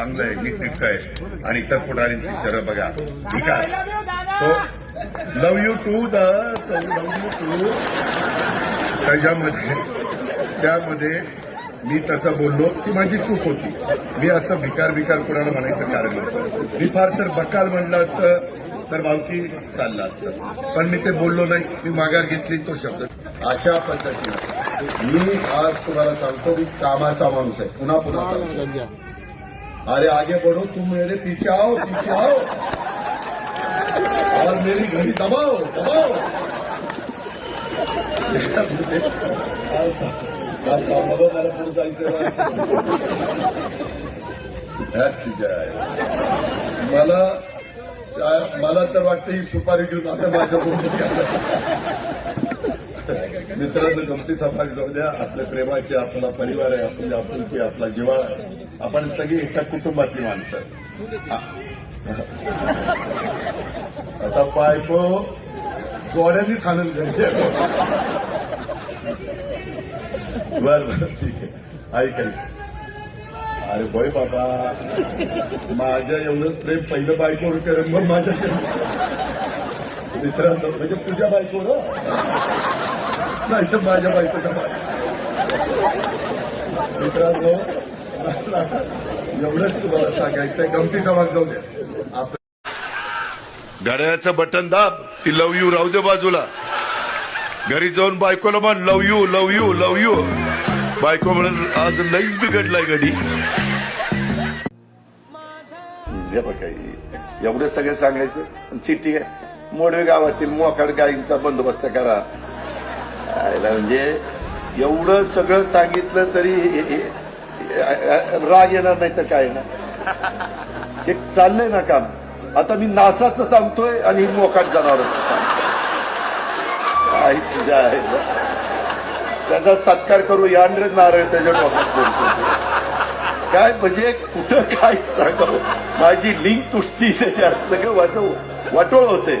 चांगलं आहे नीटनेटकं आहे. आणि इतर पुढाऱ्यांची शरं बघा. ठीक आहे. तो love you too the love you too त्याच्यामध्ये त्यामध्ये मी तसं बोललो ती माझी चूक होती. मी असं भिकार भिकार कुणाला म्हणायचं कारण नव्हतं मी फार तर बकाल म्हणलं असतं तर भावकी चाललं असतं. पण मी ते बोललो नाही. मी माघार घेतली तो शब्द. अशा पद्धतीने मी आज तुम्हाला सांगतो मी कामाचा माणूस आहे. पुन्हा पुन्हा. अरे आगे बढ़ो, तुम मेरे पीछे आओ पीछे आओ। और मेरी घड़ी दबाओ दबाओ। कामाला मला पुढे जायचं आहे. मला तर वाटतं ही सुपारी घेऊन आता माझ्या मित्रांनो गमतीचा भाग जाऊ द्या. आपल्या प्रेमाचे आपला परिवार आहे आपली आपुलकी आपला जिवाळा आहे. आपण सगळी एका कुटुंबातली माणसं आहे. आता बायको जोड्यांनी आनंद घ्यायचे बर बर ठीक आहे. ऐक ऐक. अरे बोय बाबा. माझ्या एवढं प्रेम पहिलं बायकोवर करेन मग माझ्या मित्रांनो म्हणजे तुझ्या बायकोवर माझ्या माझ्या बायकोच्या मित्रांनो एवढंच तुम्हाला सांगायचंय. गमतीचा भाग जाऊ द्या. आप- घड्याळाचं बटन दाब ती लव यू राहू दे बाजूला. घरी जाऊन बायकोला म्हण love you love you love you. बायको म्हणून आज लईच बिघडलाय घडी हे एवढं सगळं सांगायचं. आणि चिठ्ठी आहे. मोडवे गावातील मोकाड गायींचा बंदोबस्त करा. म्हणजे एवढं सगळं सांगितलं तरी राग येणार नाही तर काय येणार? हे चाललंय ना काम. आता मी नासाचं सांगतोय आणि मोकाट जनावरांचं सांगतोय. काय तुझ्या आहे. त्याचा सत्कार करू यांड्रे नारळ त्याच्या डोक्यात बोलतो काय म्हणजे कुठं काय सांगावं? माझी लिंक तुटती त्याच्यात सगळं वाटव वाटोळ होते.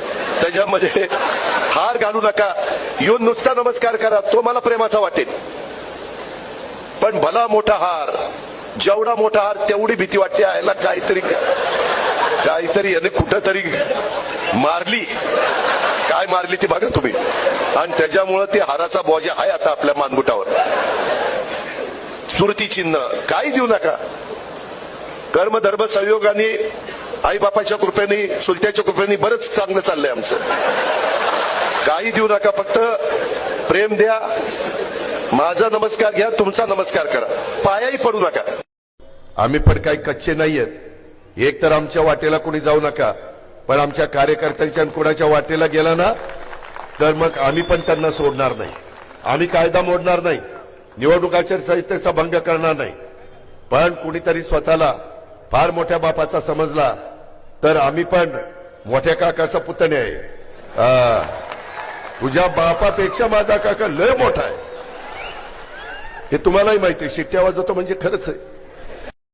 त्याच्यामध्ये हार घालू नका. येऊन नुसता नमस्कार करा तो मला प्रेमाचा वाटेल. पण भला मोठा हार जेवढा मोठा हार तेवढी भीती वाटते यायला काहीतरी काहीतरी याने कुठं तरी मारली. काय मारली ती बघा तुम्ही. आणि त्याच्यामुळं ते हाराचा बॉजा आहे आता आपल्या मानगुटावर. सुरती चिन्ह काही देऊ नका. कर्म धर्म संयोगाने आई बापाच्या कृपेने सुलत्याच्या कृपेने बरंच चांगलं चाललंय आमचं. काही देऊ नका फक्त प्रेम द्या. माझा नमस्कार घ्या तुमचा नमस्कार करा. पायाही पडू नका. आम्ही पण काही कच्चे नाहीयेत. एक तर आमच्या वाटेला कोणी जाऊ नका पण आमच्या कार्यकर्त्यांच्या कोणाच्या वाटेला गेला ना तर मग आम्ही पण त्यांना सोडणार नाही. आम्ही कायदा मोडणार नाही. निवडणुकाच्या संहितेचा भंग करणार नाही. पण कुणीतरी स्वतःला फार मोठ्या बापाचा समजला तर आम्ही पण मोठ्या काकाचा पुतणे आहे. तुझ्या बापापेक्षा माझा काका लय मोठा आहे. हे तुम्हालाही माहिती आहे शिट्ट्या वाजवतो म्हणजे खरंच आहे.